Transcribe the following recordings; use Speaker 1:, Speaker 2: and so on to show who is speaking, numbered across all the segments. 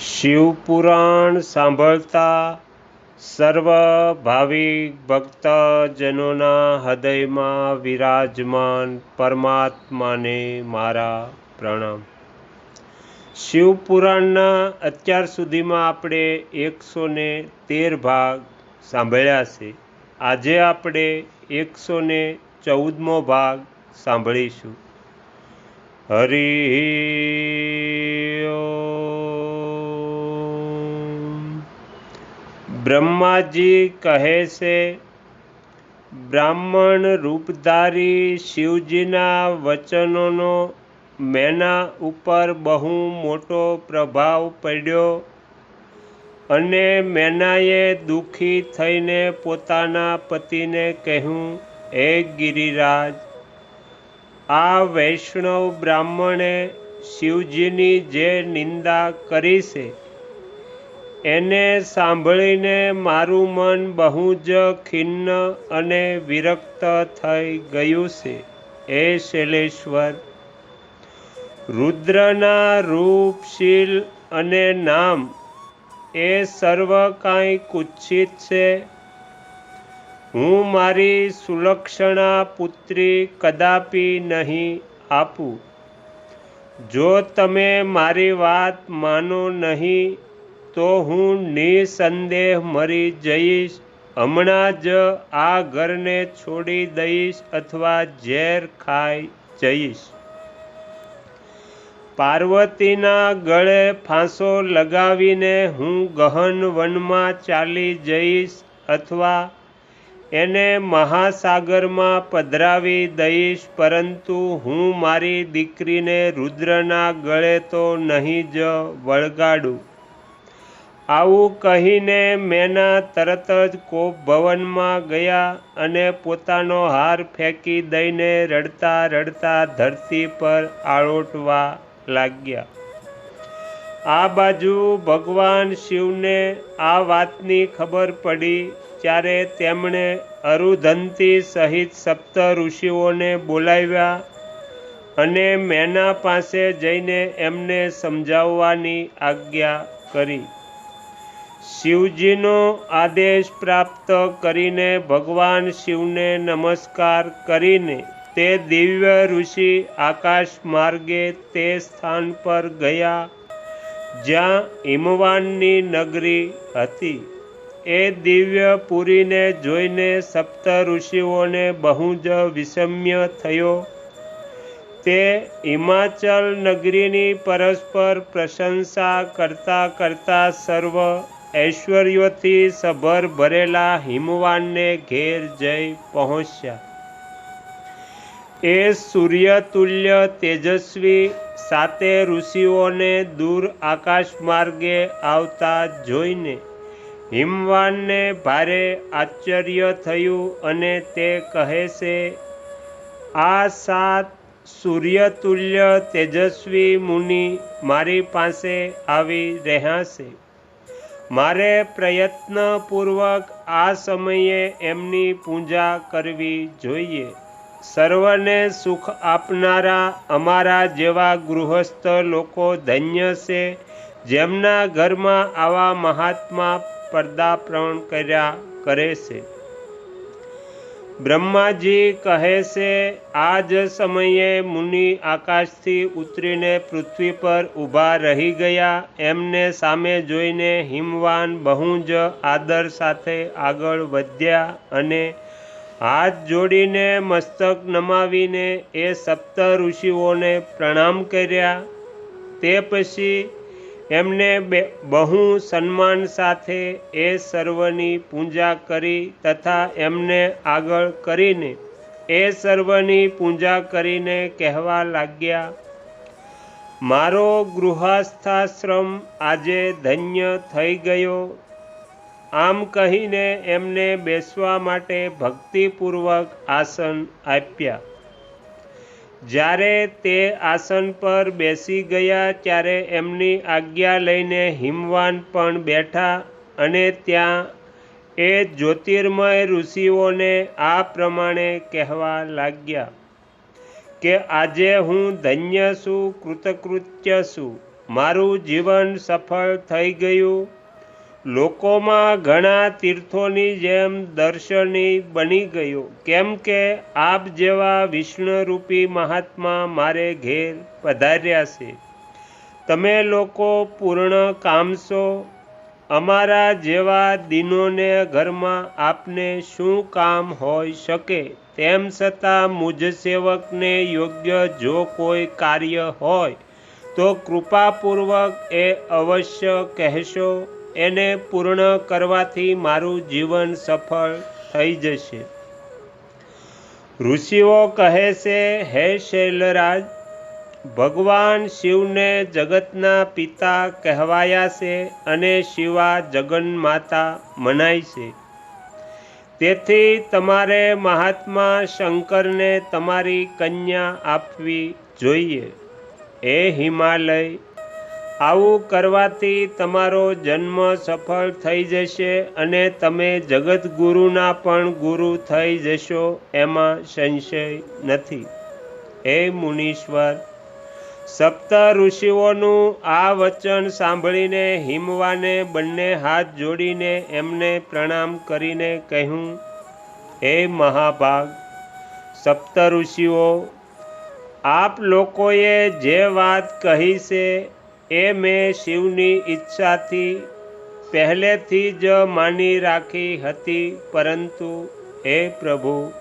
Speaker 1: શિવપુરાણ સાંભળતા સર્વ ભાવિક ભક્તજનોના હૃદયમાં વિરાજમાન પરમાત્માને મારા પ્રણામ. શિવપુરાણના અત્યાર સુધીમાં આપણે એકસો ને તેર ભાગ સાંભળ્યા છે. આજે આપણે એકસો ને ચૌદમો ભાગ સાંભળીશું. હરિ બ્રહ્માજી કહે છે, બ્રાહ્મણ રૂપધારી શિવજીના વચનોનો મેના ઉપર બહુ મોટો પ્રભાવ પડ્યો અને મેનાએ દુઃખી થઈને પોતાના પતિને કહ્યું, હે ગિરિરાજ, આ વૈષ્ણવ બ્રાહ્મણે શિવજીની જે નિંદા કરી છે એને સાંભળીને મારું મન બહુ જ ખિન્ન અને વિરક્ત થઈ ગયું છે. એ શૈલેશ્વર, રુદ્રના રૂપ, શીલ અને નામ એ સર્વ કાંઈ કુચ્છિત છે. હું મારી સુલક્ષણા પુત્રી કદાપી નહીં આપું. જો તમે મારી વાત માનો નહીં તો હું નિસંદેહ મરી જઈશ. હમણાં જ આ ઘરને છોડી દઈશ અથવા ઝેર ખાઈ જઈશ. પાર્વતીના ગળે ફાંસો લગાવીને હું ગહન વનમાં ચાલી જઈશ અથવા એને મહાસાગરમાં પધરાવી દઈશ, પરંતુ હું મારી દીકરીને રુદ્રના ગળે તો નહીં જ વળગાડું. આવું કહીને મેના તરત જ કોપ ભવનમાં ગયા અને પોતાનો હાર ફેંકી દઈને રડતા રડતા ધરતી પર આળોટવા લાગ્યા. આ બાજુ ભગવાન શિવને આ વાતની ખબર પડી ત્યારે તેમણે અરુધંતી સહિત સપ્ત ઋષિઓને બોલાવ્યા અને મેના પાસે જઈને એમને સમજાવવાની આજ્ઞા કરી. શિવજીનો આદેશ પ્રાપ્ત કરીને ભગવાન શિવને નમસ્કાર કરીને તે દિવ્ય ઋષિ આકાશ માર્ગે તે સ્થાન પર ગયા, જ્યાં હિમવાનની નગરી હતી. એ દિવ્ય પુરીને જોઈને સપ્ત ઋષિઓને બહુ જ વિષમ્ય થયો. તે હિમાચલ નગરીની પરસ્પર પ્રશંસા કરતા કરતા સર્વ ઐશ્વર્યોથી સભર ભરેલા હિમવાનને ઘેર જઈ પહોંચ્યા. એ સૂર્યતુલ્ય તેજસ્વી સાતે ઋષિઓને દૂર આકાશ માર્ગે આવતા જોઈને હિમવાનને ભારે આશ્ચર્ય થયું અને તે કહે છે, આ સાત સૂર્યતુલ્ય તેજસ્વી મુનિ મારી પાસે આવી રહ્યા છે. મારે પ્રયત્નપૂર્વક આ સમયે એમની પૂજા કરવી જોઈએ. સર્વને સુખ આપનારા અમારા જેવા ગૃહસ્થ લોકો ધન્ય છે, જેમના ઘરમાં આવા મહાત્મા પર્દાપણ કર્યા કરે છે. બ્રહ્માજી કહે છે આ જ સમયે મુનિ આકાશથી ઉતરીને પૃથ્વી પર ઊભા રહી ગયા. એમને સામે જોઈને હિમવાન બહુ જ આદર સાથે આગળ વધ્યા અને હાથ જોડીને મસ્તક નમાવીને એ સપ્ત ઋષિઓને પ્રણામ કર્યા. તે પછી એમને બહુ સન્માન સાથે એ સર્વની પૂજા કરી તથા એમને આગળ કરીને એ સર્વની પૂજા કરીને કહેવા લાગ્યા, મારો ગૃહસ્થાશ્રમ આજે ધન્ય થઈ ગયો. આમ કહીને એમને બેસવા માટે ભક્તિપૂર્વક આસન આપ્યા. જ્યારે તે આસન પર બેસી ગયા ત્યારે એમની આજ્ઞા લઈને હિમવાન પણ બેઠા અને ત્યાં એ જ્યોતિર્મય ઋષિઓને આ પ્રમાણે કહેવા લાગ્યા કે આજે હું ધન્ય છું, કૃતકૃત્ય છું. મારું જીવન સફળ થઈ ગયું. લોકોમાં ઘણા તીર્થોની જેમ દર્શની બની ગયો. કેમ કે આપ જેવા વિષ્ણુરૂપી મહાત્મા મારે ઘેર પધાર્યા છે. તમે લોકો પૂર્ણ કામશો. અમારા જેવા દિનોને ઘરમાં આપને શું કામ હોઈ શકે? તેમ છતાં મુજ સેવકને યોગ્ય જો કોઈ કાર્ય હોય, તો કૃપાપૂર્વક એ અવશ્ય કહેશો. એને પૂર્ણ કરવાથી મારું જીવન સફળ થઈ જશે. ઋષિઓ કહે છે, હે શૈલરાજ, ભગવાન શિવને જગતના પિતા કહેવાયા છે અને શિવા જગન્માતા મનાય છે. તેથી તમારે મહાત્મા શંકરને તમારી કન્યા આપવી જોઈએ. એ હિમાલય આવું કરવાથી તમારો જન્મ સફળ થઈ જશે અને તમે જગતગુરુના પણ ગુરુ થઈ જશો એમાં સંશય નથી. હે મુનીશ્વર, સપ્ત ઋષિઓનું આ વચન સાંભળીને હિમવાને બંને હાથ જોડીને એમને પ્રણામ કરીને કહ્યું, હે મહાભાગ, સપ્ત ઋષિઓ, આપ લોકોએ જે વાત કહી છે એ મેં શિવની ઈચ્છાથી પહેલેથી જ માની રાખી હતી, પરંતુ હે પ્રભુ,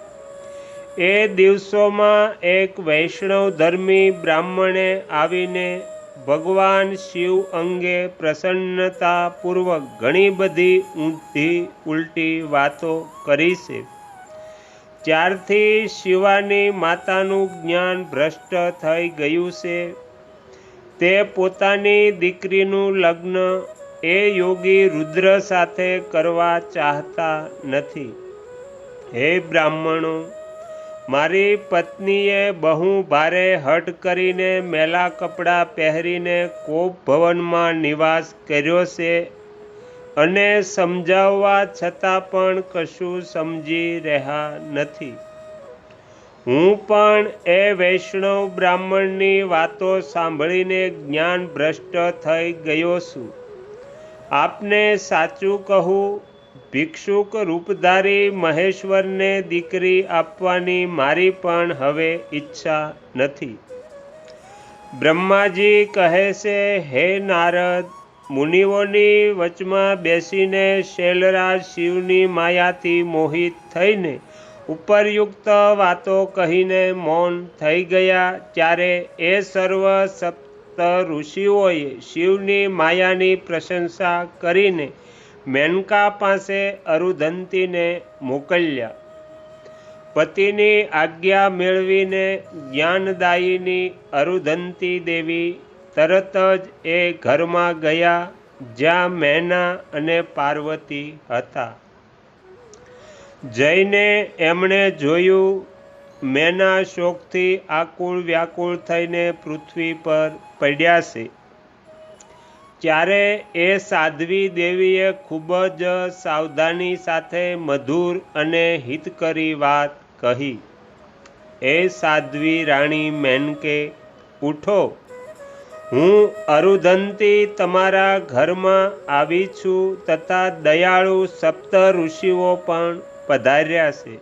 Speaker 1: એ દિવસોમાં એક વૈષ્ણવ ધર્મી બ્રાહ્મણે આવીને ભગવાન શિવ અંગે પ્રસન્નતાપૂર્વક ઘણી બધી ઊંધી ઉલટી વાતો કરી છે. ત્યારથી શિવાની માતાનું જ્ઞાન ભ્રષ્ટ થઈ ગયું છે તે પોતાની દીકરીનું લગ્ન એ યોગી રુદ્ર સાથે કરવા ચાહતા નથી. હે બ્રાહ્મણો, મારી પત્નીએ બહુ ભારે હટ કરીને મેલા કપડાં પહેરીને કોપ ભવનમાં નિવાસ કર્યો છે અને સમજાવવા છતાં પણ કશું સમજી રહ્યા નથી. હું પણ એ વૈષ્ણવ બ્રાહ્મણની વાતો સાંભળીને જ્ઞાન ભ્રષ્ટ થઈ ગયો છું. આપને સાચું કહું, ભિક્ષુક રૂપધારી મહેશ્વરને દીકરી આપવાની મારી પણ હવે ઈચ્છા નથી. બ્રહ્માજી કહે છે, હે નારદ, મુનિઓની વચમાં બેસીને શૈલરાજ શિવની માયાથી મોહિત થઈને ઉપરયુક્ત વાતો કહીને મૌન થઈ ગયા ત્યારે એ સર્વ સપ્ત ઋષિઓએ શિવની માયાની પ્રશંસા કરીને મેનકા પાસે અરુધંતીને મોકલ્યા. પતિની આજ્ઞા મેળવીને જ્ઞાનદાયીની અરુધંતી દેવી તરત જ એ ઘરમાં ગયા જ્યાં મેના અને પાર્વતી હતા. જઈને એમણે જોયું, મેના શોકથી આકુળ વ્યાકુળ થઈને પૃથ્વી પર પડ્યા છે. ત્યારે એ સાધ્વી દેવીએ ખૂબ જ સાવધાની સાથે મધુર અને હિતકરી વાત કહી. એ સાધ્વી રાણી મેનકે ઉઠો, હું અરુધંતી તમારા ઘરમાં આવી છું તથા દયાળુ સપ્ત ઋષિઓ પણ પધાર્યા છે.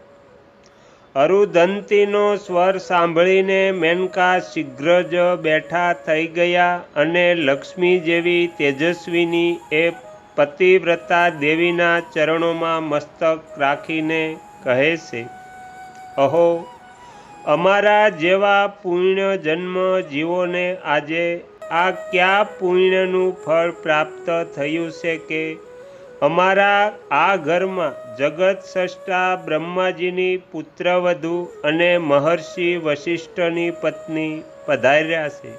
Speaker 1: અરુધંતીનો સ્વર સાંભળીને મેનકા શીઘ્ર જ બેઠા થઈ ગયા અને લક્ષ્મી જેવી તેજસ્વીની એ પતિવ્રતા દેવીના ચરણોમાં મસ્તક રાખીને કહે છે, અહો, અમારા જેવા પુણ્ય જન્મ જીવોને આજે આ કયા પુણ્યનું ફળ પ્રાપ્ત થયું છે કે અમારા આ ઘરમાં જગત સ્રષ્ટા બ્રહ્માજીની પુત્રવધુ અને મહર્ષિ વશિષ્ઠની પત્ની પધાર્યા છે.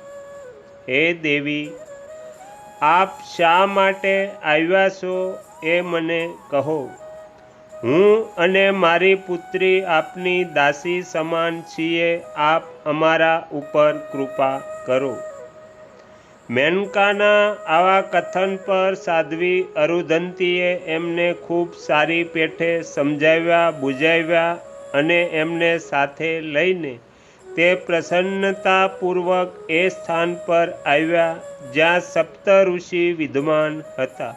Speaker 1: હે દેવી, આપ શા માટે આવ્યા છો એ મને કહો. હું અને મારી પુત્રી આપની દાસી સમાન છીએ, આપ અમારા ઉપર કૃપા કરો. મેનકાના આવા કથન પર સાધ્વી અરુધંતીએ એમને ખૂબ સારી પેઠે સમજાવ્યા, બુજાવ્યા અને એમને સાથે લઈને તે પ્રસન્નતાપૂર્વક એ સ્થાન પર આવ્યા જ્યાં સપ્ત ઋષિ વિદ્વાન હતા.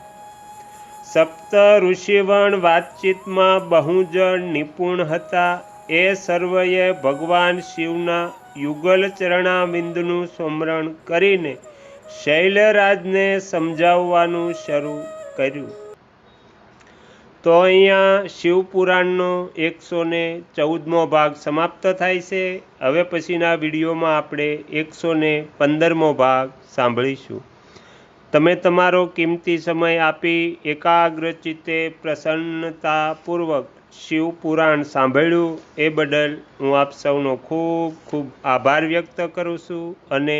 Speaker 1: સપ્ત ઋષિવણ વાતચીતમાં બહુ જ નિપુણ હતા. એ સર્વએ ભગવાન શિવના યુગલ ચરણાબિંદનું સ્મરણ કરીને શૈલરાજને સમજાવવાનું શરૂ કર્યું. તો અહીંયા શિવપુરાણનો એકસો ને ચૌદમો ભાગ સમાપ્ત થાય છે. હવે પછીના વિડીયોમાં આપણે એકસો ને પંદરમો ભાગ સાંભળીશું. તમે તમારો કિંમતી સમય આપી એકાગ્રચિત્તે પ્રસન્નતાપૂર્વક શિવપુરાણ સાંભળ્યું. એ બદલ હું આપ સૌનો ખૂબ ખૂબ આભાર વ્યક્ત કરું છું અને